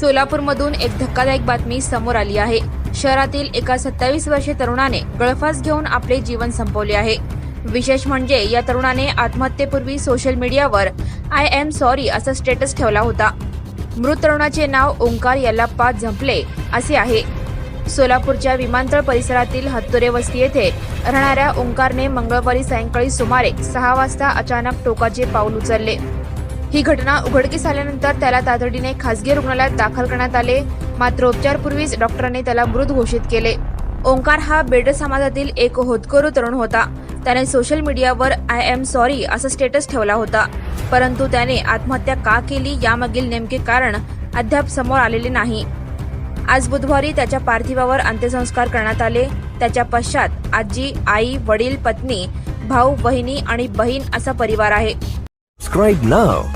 सोलापूरमधून एक धक्कादायक बातमी समोर आली आहे. शहरातील एका सत्तावीस वर्षे तरुणाने गळफास घेऊन आपले जीवन संपवले आहे. विशेष म्हणजे या तरुणाने आत्महत्येपूर्वी सोशल मीडियावर आय एम सॉरी असा स्टेटस ठेवला होता. मृत तरुणाचे नाव ओंकार यल्लाप्पा झंपले असे आहे. सोलापूरच्या विमानतळ परिसरातील हत्तुरे वस्ती येथे राहणाऱ्या ओंकारने मंगळवारी सायंकाळी सुमारे सहा वाजता अचानक टोकाचे पाऊल उचलले. ही घटना उघडकीस आल्यानंतर त्याला तातडीने खासगी रुग्णालयात दाखल करण्यात आले. मात्र उपचारपूर्वीच डॉक्टरांनी त्याला मृत घोषित केले. ओंकार हा बेड समाजातील एक होतकरू तरुण होता. त्याने सोशल मीडियावर आय एम सॉरी असा स्टेटस ठेवला होता. परंतु त्याने आत्महत्या का केली यामागील नेमके कारण अद्याप समोर आलेले नाही. आज बुधवारी त्याच्या पार्थिवावर अंत्यसंस्कार करण्यात आले. त्याच्या पश्चात आजी आई वडील पत्नी भाऊ बहिणी आणि बहीण असा परिवार आहे. Subscribe now